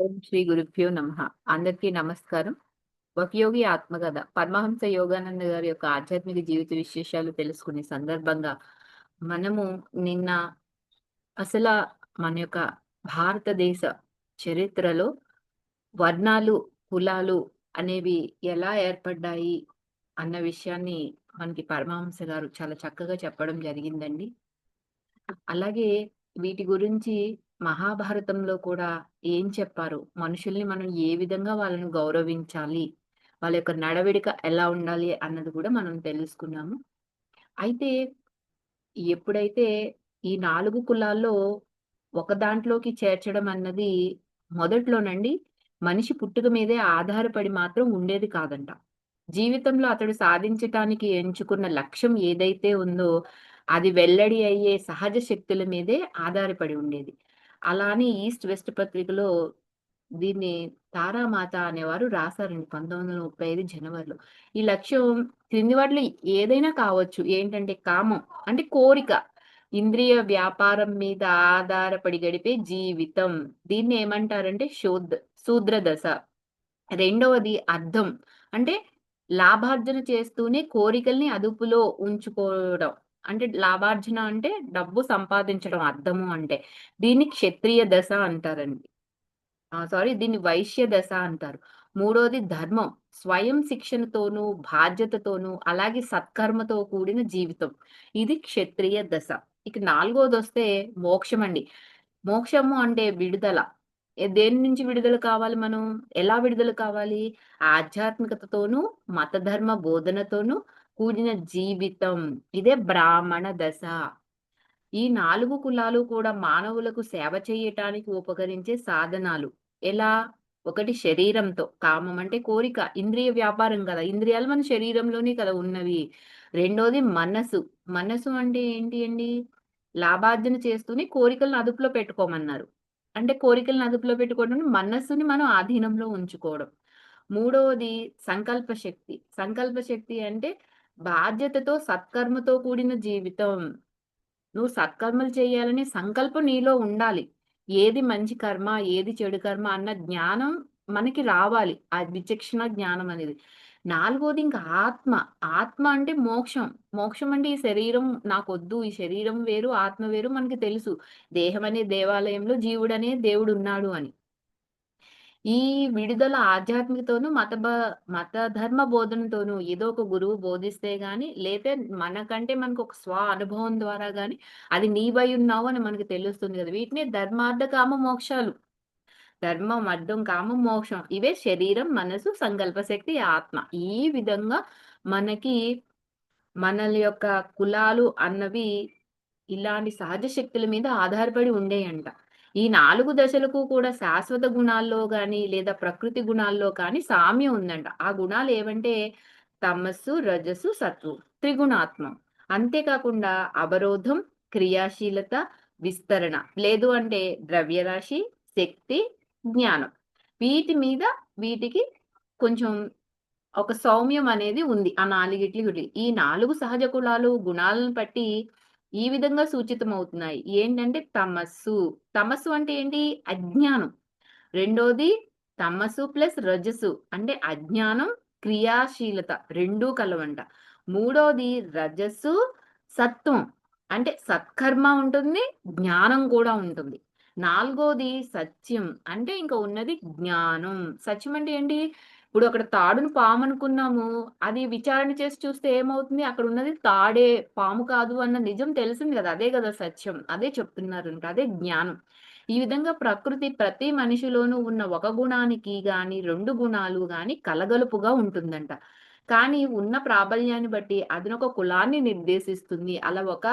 ఓం శ్రీ గురుభ్యో నమ. అందరికీ నమస్కారం. వకయోగి ఆత్మకథ. పరమహంస యోగానంద గారి యొక్క ఆధ్యాత్మిక జీవిత విశేషాలు తెలుసుకునే సందర్భంగా మనము నిన్న అసలు మన యొక్క భారతదేశ చరిత్రలో వర్ణాలు కులాలు అనేవి ఎలా ఏర్పడ్డాయి అన్న విషయాన్ని మనకి పరమహంస గారు చాలా చక్కగా చెప్పడం జరిగిందండి. అలాగే వీటి గురించి మహాభారతంలో కూడా ఏం చెప్పారు? మనుషుల్ని మనం ఏ విధంగా వాళ్ళను గౌరవించాలి? వాళ్ళ యొక్క నడవడిక ఎలా ఉండాలి అన్నది కూడా మనం తెలుసుకున్నాము. అయితే ఎప్పుడైతే ఈ నాలుగు కులాల్లో ఒక దాంట్లోకి చేర్చడం అన్నది మొదట్లోనండి మనిషి పుట్టుక మీదే ఆధారపడి మాత్రం ఉండేది కాదంట. జీవితంలో అతడు సాధించటానికి ఎంచుకున్న లక్ష్యం ఏదైతే ఉందో అది వెల్లడి అయ్యే సహజ శక్తుల మీదే ఆధారపడి ఉండేది. అలానే ఈస్ట్ వెస్ట్ పత్రికలో దీన్ని తారామాత అనేవారు రాశారండి పంతొమ్మిది వందల ముప్పై ఐదు జనవరిలో. ఈ లక్ష్యం క్రింది వాటిలో ఏదైనా కావచ్చు. ఏంటంటే కామం అంటే కోరిక ఇంద్రియ వ్యాపారం మీద ఆధారపడి గడిపే జీవితం. దీన్ని ఏమంటారంటే శోద్ శూద్ర దశ. రెండవది అర్థం అంటే లాభార్జన చేస్తూనే కోరికల్ని అదుపులో ఉంచుకోవడం. అంటే లాభార్జన అంటే డబ్బు సంపాదించడం అర్థము అంటే. దీన్ని క్షత్రియ దశ అంటారండి. సారీ దీన్ని వైశ్య దశ అంటారు. మూడోది ధర్మం. స్వయం శిక్షణతోనూ బాధ్యతతోనూ అలాగే సత్కర్మతో కూడిన జీవితం. ఇది క్షత్రియ దశ. ఇక నాలుగోది వస్తే మోక్షం అండి మోక్షము అంటే విడుదల. దేని నుంచి విడుదల కావాలి మనం? ఎలా విడుదల కావాలి? ఆధ్యాత్మికతతోనూ మతధర్మ బోధనతోనూ కూడిన జీవితం. ఇదే బ్రాహ్మణ దశ. ఈ నాలుగు కులాలు కూడా మానవులకు సేవ చేయటానికి ఉపకరించే సాధనాలు. ఎలా? ఒకటి శరీరంతో. కామం అంటే కోరిక. ఇంద్రియ వ్యాపారం కదా. ఇంద్రియాలు మన శరీరంలోనే కదా ఉన్నవి. రెండోది మనసు. మనసు అంటే ఏంటి అండి? లాభార్జన చేస్తూనే కోరికలను అదుపులో పెట్టుకోమన్నారు. అంటే కోరికలను అదుపులో పెట్టుకోవడం మనస్సుని మనం ఆధీనంలో ఉంచుకోవడం. మూడవది సంకల్ప శక్తి. సంకల్ప శక్తి అంటే బాధ్యతతో సత్కర్మతో కూడిన జీవితం. నువ్వు సత్కర్మలు చేయాలని సంకల్పం నీలో ఉండాలి. ఏది మంచి కర్మ ఏది చెడు కర్మ అన్న జ్ఞానం మనకి రావాలి. ఆ విచక్షణ జ్ఞానం అనేది. నాలుగోది ఇంకా ఆత్మ. ఆత్మ అంటే మోక్షం. మోక్షం అంటే ఈ శరీరం నాకొద్దు. ఈ శరీరం వేరు ఆత్మ వేరు మనకి తెలుసు. దేహం అనే దేవాలయంలో జీవుడు అనే దేవుడు ఉన్నాడు అని. ఈ విడుదల ఆధ్యాత్మికతోనూ మత మత ధర్మ బోధనతోనూ ఏదో ఒక గురువు బోధిస్తే గాని లేతే మనకంటే మనకు ఒక స్వ అనుభవం ద్వారా గాని అది నీవై ఉన్నావు అని మనకు తెలుస్తుంది కదా. వీటిని ధర్మార్థ కామ మోక్షాలు. ధర్మం అర్థం కామం మోక్షం. ఇవే శరీరం మనసు సంకల్ప శక్తి ఆత్మ. ఈ విధంగా మనకి మనల్ యొక్క కులాలు అన్నవి ఇలాంటి సహజ శక్తుల మీద ఆధారపడి ఉండేయంట. ఈ నాలుగు దశలకు కూడా శాశ్వత గుణాల్లో కానీ లేదా ప్రకృతి గుణాల్లో కానీ సామ్యం ఉందంట. ఆ గుణాలు ఏవంటే తమస్సు రజస్సు సత్వం త్రిగుణాత్మం. అంతేకాకుండా అవరోధం క్రియాశీలత విస్తరణ. లేదు అంటే ద్రవ్యరాశి శక్తి జ్ఞానం. వీటి మీద వీటికి కొంచెం ఒక సౌమ్యం అనేది ఉంది. ఆ నాలుగిటి ఈ నాలుగు సహజ కులాలు గుణాలను బట్టి ఈ విధంగా సూచితమవుతున్నాయి. ఏంటంటే తమస్సు. తమస్సు అంటే ఏంటి? అజ్ఞానం. రెండోది తమస్సు ప్లస్ రజస్సు. అంటే అజ్ఞానం క్రియాశీలత రెండూ కలవంట. మూడోది రజస్సు సత్వం. అంటే సత్కర్మ ఉంటుంది జ్ఞానం కూడా ఉంటుంది. నాలుగోది సత్యం. అంటే ఇంకా ఉన్నది జ్ఞానం. సత్యం అంటే ఏంటి? ఇప్పుడు అక్కడ తాడును పాము అనుకున్నాము అది విచారణ చేసి చూస్తే ఏమవుతుంది? అక్కడ ఉన్నది తాడే పాము కాదు అన్న నిజం తెలిసింది కదా. అదే కదా సత్యం. అదే చెప్తున్నారు అదే జ్ఞానం. ఈ విధంగా ప్రకృతి ప్రతి మనిషిలోనూ ఉన్న ఒక గుణానికి గాని రెండు గుణాలు గాని కలగలుపుగా ఉంటుందంట. కానీ ఉన్న ప్రాబల్యాన్ని బట్టి అదనొక కులాన్ని నిర్దేశిస్తుంది. అలా ఒక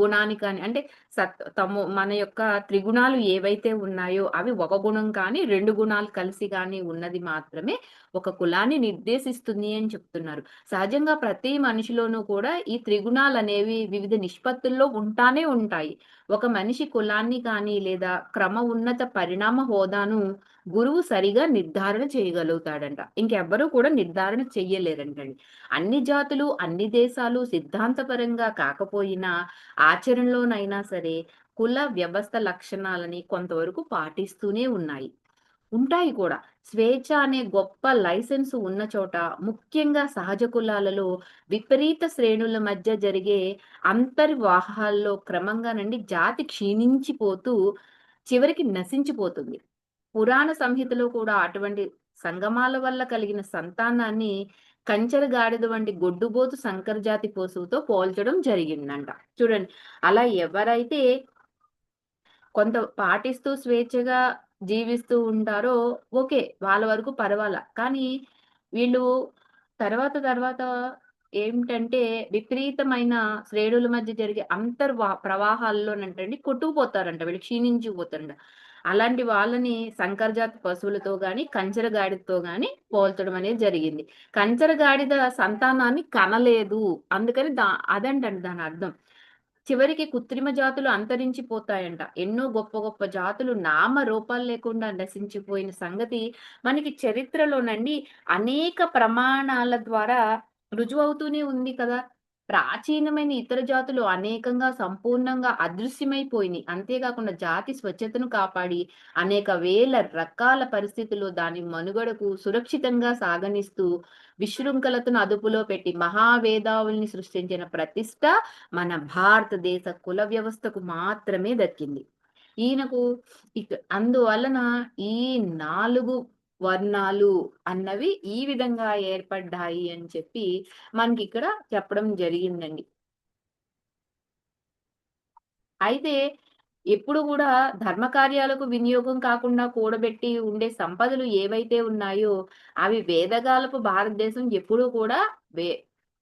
గుణాన్ని కానీ అంటే సత్ తము మన యొక్క త్రిగుణాలు ఏవైతే ఉన్నాయో అవి ఒక గుణం కానీ రెండు గుణాలు కలిసి కానీ ఉన్నది మాత్రమే ఒక కులాన్ని నిర్దేశిస్తుంది అని చెప్తున్నారు. సహజంగా ప్రతి మనిషిలోనూ కూడా ఈ త్రిగుణాలు అనేవి వివిధ నిష్పత్తుల్లో ఉంటానే ఉంటాయి. ఒక మనిషి కులాన్ని కానీ లేదా క్రమ ఉన్నత పరిణామ హోదాను గురువు సరిగా నిర్ధారణ చేయగలుగుతాడంట. ఇంకెవ్వరూ కూడా నిర్ధారణ చెయ్యలేరంటండి. అన్ని జాతులు అన్ని దేశాలు సిద్ధాంతపరంగా కాకపోయినా ఆచరణలోనైనా సరే కుల వ్యవస్థ లక్షణాలని కొంతవరకు పాటిస్తూనే ఉన్నాయి. ఉంటాయి కూడా. స్వేచ్ఛ అనే గొప్ప లైసెన్స్ ఉన్న చోట ముఖ్యంగా సహజ కులాలలో విపరీత శ్రేణుల మధ్య జరిగే అంతర్వాహాల్లో క్రమంగా నుండి జాతి క్షీణించిపోతూ చివరికి నశించిపోతుంది. పురాణ సంహితలో కూడా అటువంటి సంగమాల వల్ల కలిగిన సంతానాన్ని కంచెర గాడిద వంటి గొడ్డుబోతు సంకరజాతి పశువుతో పోల్చడం జరిగిందంట. చూడండి అలా ఎవరైతే కొంత పాటిస్తూ స్వేచ్ఛగా జీవిస్తూ ఉంటారో ఓకే వాళ్ళ వరకు పర్వాలా. కానీ వీళ్ళు తర్వాత తర్వాత ఏమిటంటే విపరీతమైన శ్రేణుల మధ్య జరిగే అంతర్వా ప్రవాహాల్లోనంటండి కొట్టుకుపోతారంట. వీళ్ళు క్షీణించిపోతారంట. అలాంటి వాళ్ళని సంకరజాతి పశువులతో గాని కంచర గాడిదతో గాని పోల్చడం అనేది జరిగింది. కంచర గాడిద సంతానాన్ని కనలేదు. అందుకని దా అదంటండి దాని అర్థం. చివరికి కృత్రిమ జాతులు అంతరించిపోతాయంట. ఎన్నో గొప్ప గొప్ప జాతులు నామ రూపాలు లేకుండా నశించిపోయిన సంగతి మనకి చరిత్రలోనండి అనేక ప్రమాణాల ద్వారా రుజువవుతూనే ఉంది కదా. ప్రాచీనమైన ఇతర జాతులు అనేకంగా సంపూర్ణంగా అదృశ్యమైపోయినాయి. అంతేకాకుండా జాతి స్వచ్ఛతను కాపాడి అనేక వేల రకాల పరిస్థితుల్లో దాని మనుగడకు సురక్షితంగా సాగనిస్తూ విశృంఖలతను అదుపులో పెట్టి మహావేదావుల్ని సృష్టించిన ప్రతిష్ట మన భారతదేశ కుల వ్యవస్థకు మాత్రమే దక్కింది. ఈయనకు ఇక అందువలన ఈ నాలుగు వర్ణాలు అన్నవి ఈ విధంగా ఏర్పడ్డాయి అని చెప్పి మనకి ఇక్కడ చెప్పడం జరిగిందండి. అయితే ఎప్పుడు కూడా ధర్మ కార్యాలకు వినియోగం కాకుండా కూడబెట్టి ఉండే సంపదలు ఏవైతే ఉన్నాయో అవి వేదగాలపు భారతదేశం ఎప్పుడూ కూడా వే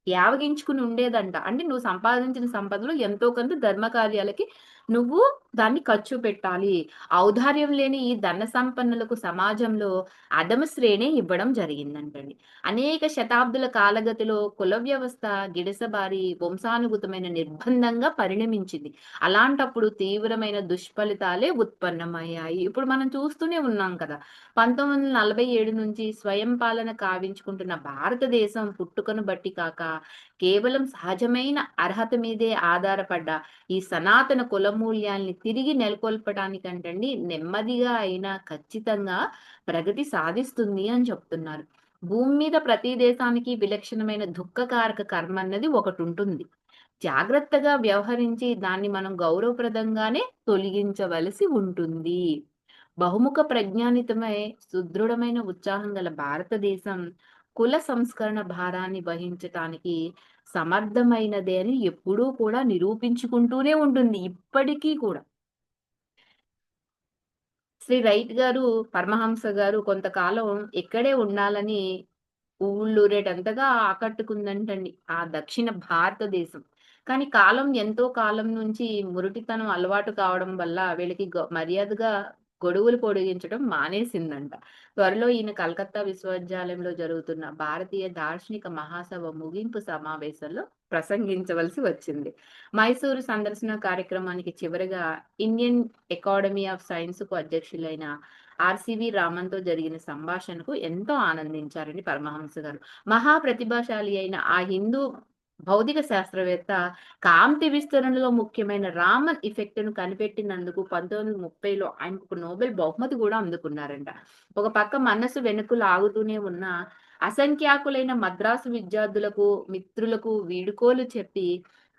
యావగించుకుని ఉండేదంట. అంటే నువ్వు సంపాదించిన సంపదలు ఎంతో కొంత ధర్మ కార్యాలకి నువ్వు దాన్ని ఖర్చు పెట్టాలి. ఔదార్యం లేని ఈ ధన సంపన్నులకు సమాజంలో అధమ శ్రేణి ఇవ్వడం జరిగిందంటండి. అనేక శతాబ్దుల కాలగతిలో కుల వ్యవస్థ గిడసబారి వంశానుగతమైన నిర్బంధంగా పరిణమించింది. అలాంటప్పుడు తీవ్రమైన దుష్ఫలితాలే ఉత్పన్నమయ్యాయి. ఇప్పుడు మనం చూస్తూనే ఉన్నాం కదా పంతొమ్మిది వందల నలభై ఏడు నుంచి స్వయం పాలన కావించుకుంటున్న భారతదేశం పుట్టుకను బట్టి కాక కేవలం సహజమైన అర్హత మీదే ఆధారపడ్డ ఈ సనాతన కులం మూల్యాల్ని తిరిగి నెలకొల్పడానికంటండి నెమ్మదిగా అయినా ఖచ్చితంగా ప్రగతి సాధిస్తుంది అని చెప్తున్నారు. భూమి మీద ప్రతి దేశానికి విలక్షణమైన దుఃఖకారక కర్మ అన్నది ఒకటి ఉంటుంది. జాగ్రత్తగా వ్యవహరించి దాన్ని మనం గౌరవప్రదంగానే తొలగించవలసి ఉంటుంది. బహుముఖ ప్రజ్ఞానితమై సుదృఢమైన ఉత్సాహం గల భారతదేశం కుల సంస్కరణ భారాన్ని వహించటానికి సమర్థమైనదే అని ఎప్పుడూ కూడా నిరూపించుకుంటూనే ఉంటుంది ఇప్పటికీ కూడా. శ్రీ రైట్ గారు పరమహంస గారు కొంతకాలం ఇక్కడే ఉండాలని ఊళ్ళూరేటంతగా ఆకట్టుకుందంటండి ఆ దక్షిణ భారతదేశం. కానీ కాలం ఎంతో కాలం నుంచి మురటితనం అలవాటు కావడం వల్ల వీళ్ళకి మర్యాదగా గొడుగులు పొడిగించడం మానేసిందంట. త్వరలో ఈయన కలకత్తా విశ్వవిద్యాలయంలో జరుగుతున్న భారతీయ దార్శనిక మహాసభ ముగింపు సమావేశంలో ప్రసంగించవలసి వచ్చింది. మైసూరు సందర్శన కార్యక్రమానికి చివరిగా ఇండియన్ అకాడమీ ఆఫ్ సైన్స్కు అధ్యక్షులైన ఆర్సివి రామన్తో జరిగిన సంభాషణకు ఎంతో ఆనందించారని పరమహంస గారు. మహా ప్రతిభాశాలి అయిన ఆ హిందూ భౌతిక శాస్త్రవేత్త కాంతి విస్తరణలో ముఖ్యమైన రామన్ ఎఫెక్ట్ను కనిపెట్టినందుకు పంతొమ్మిది ముప్పైలో ఆయనకు నోబెల్ బహుమతి కూడా అందుకున్నారంట. ఒక పక్క మనసు వెనుకలు ఆగుతూనే ఉన్న అసంఖ్యాకులైన మద్రాసు విద్యార్థులకు మిత్రులకు వీడుకోలు చెప్పి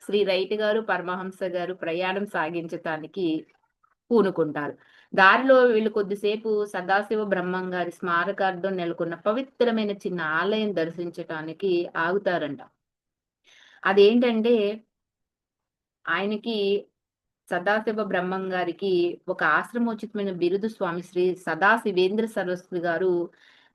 శ్రీ రైట్ గారు పరమహంస గారు ప్రయాణం సాగించటానికి పూనుకుంటారు. దారిలో వీళ్ళు కొద్దిసేపు సదాశివ బ్రహ్మం గారి స్మారకార్థం నెలకొన్న పవిత్రమైన చిన్న ఆలయం దర్శించటానికి ఆగుతారంట. అదేంటంటే ఆయనకి సదాశివ బ్రహ్మం గారికి ఒక ఆశ్రమోచితమైన బిరుదు స్వామి శ్రీ సదాశివేంద్ర సరస్వతి గారు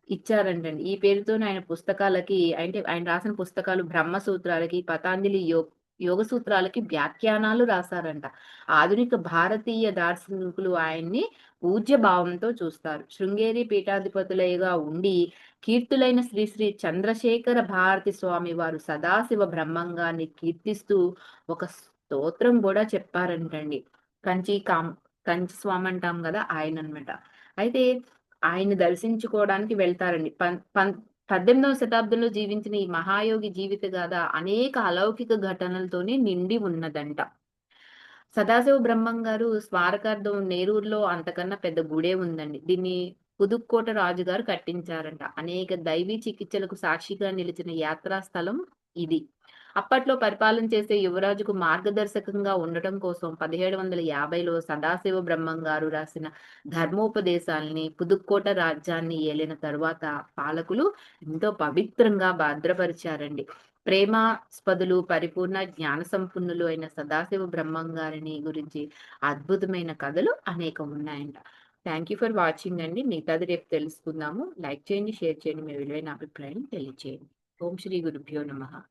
ఇచ్చారంటండి. ఈ పేరుతో ఆయన పుస్తకాలకి అంటే ఆయన రాసిన పుస్తకాలు బ్రహ్మ సూత్రాలకి పతాంజలి యోగ యోగ సూత్రాలకి వ్యాఖ్యానాలు రాశారంట. ఆధునిక భారతీయ దార్శనికులు ఆయన్ని పూజ్య భావంతో చూస్తారు. శృంగేరి పీఠాధిపతులయ్యగా ఉండి కీర్తులైన శ్రీ శ్రీ చంద్రశేఖర భారతి స్వామి వారు సదాశివ బ్రహ్మంగాన్ని కీర్తిస్తూ ఒక స్తోత్రం కూడా చెప్పారంటండి. కంచి కామ్ కంచి స్వామి అంటాం కదా ఆయన అనమాట అయితే ఆయన దర్శించుకోవడానికి వెళ్తారండి. పన్ పన్ పద్దెనిమిదవ శతాబ్దంలో జీవించిన ఈ మహాయోగి జీవిత గాథ అనేక అలౌకిక ఘటనలతోనే నిండి ఉన్నదంట. సదాశివ బ్రహ్మం గారు స్మారకార్థం నేరూరులో అంతకన్నా పెద్ద గుడే ఉందండి. దీన్ని పుదుక్కోట రాజుగారు కట్టించారంట. అనేక దైవీ చికిత్సలకు సాక్షిగా నిలిచిన యాత్రా స్థలం ఇది. అప్పట్లో పరిపాలన చేసే యువరాజుకు మార్గదర్శకంగా ఉండటం కోసం పదిహేడు వందల యాభైలో సదాశివ బ్రహ్మం గారు రాసిన ధర్మోపదేశాల్ని పుదుక్కోట రాజ్యాన్ని ఏలిన తరువాత పాలకులు ఎంతో పవిత్రంగా భద్రపరిచారండి. ప్రేమాస్పదులు పరిపూర్ణ జ్ఞాన సంపన్నులు అయిన సదాశివ బ్రహ్మం గారిని గురించి అద్భుతమైన కథలు అనేకం ఉన్నాయంట. థ్యాంక్ యూ ఫర్ వాచింగ్ అండి. మిగతాది రేపు తెలుసుకుందాము. లైక్ చేయండి షేర్ చేయండి. మీ విలువైన అభిప్రాయం తెలియచేయండి. ఓం శ్రీ గురుభ్యో నమ.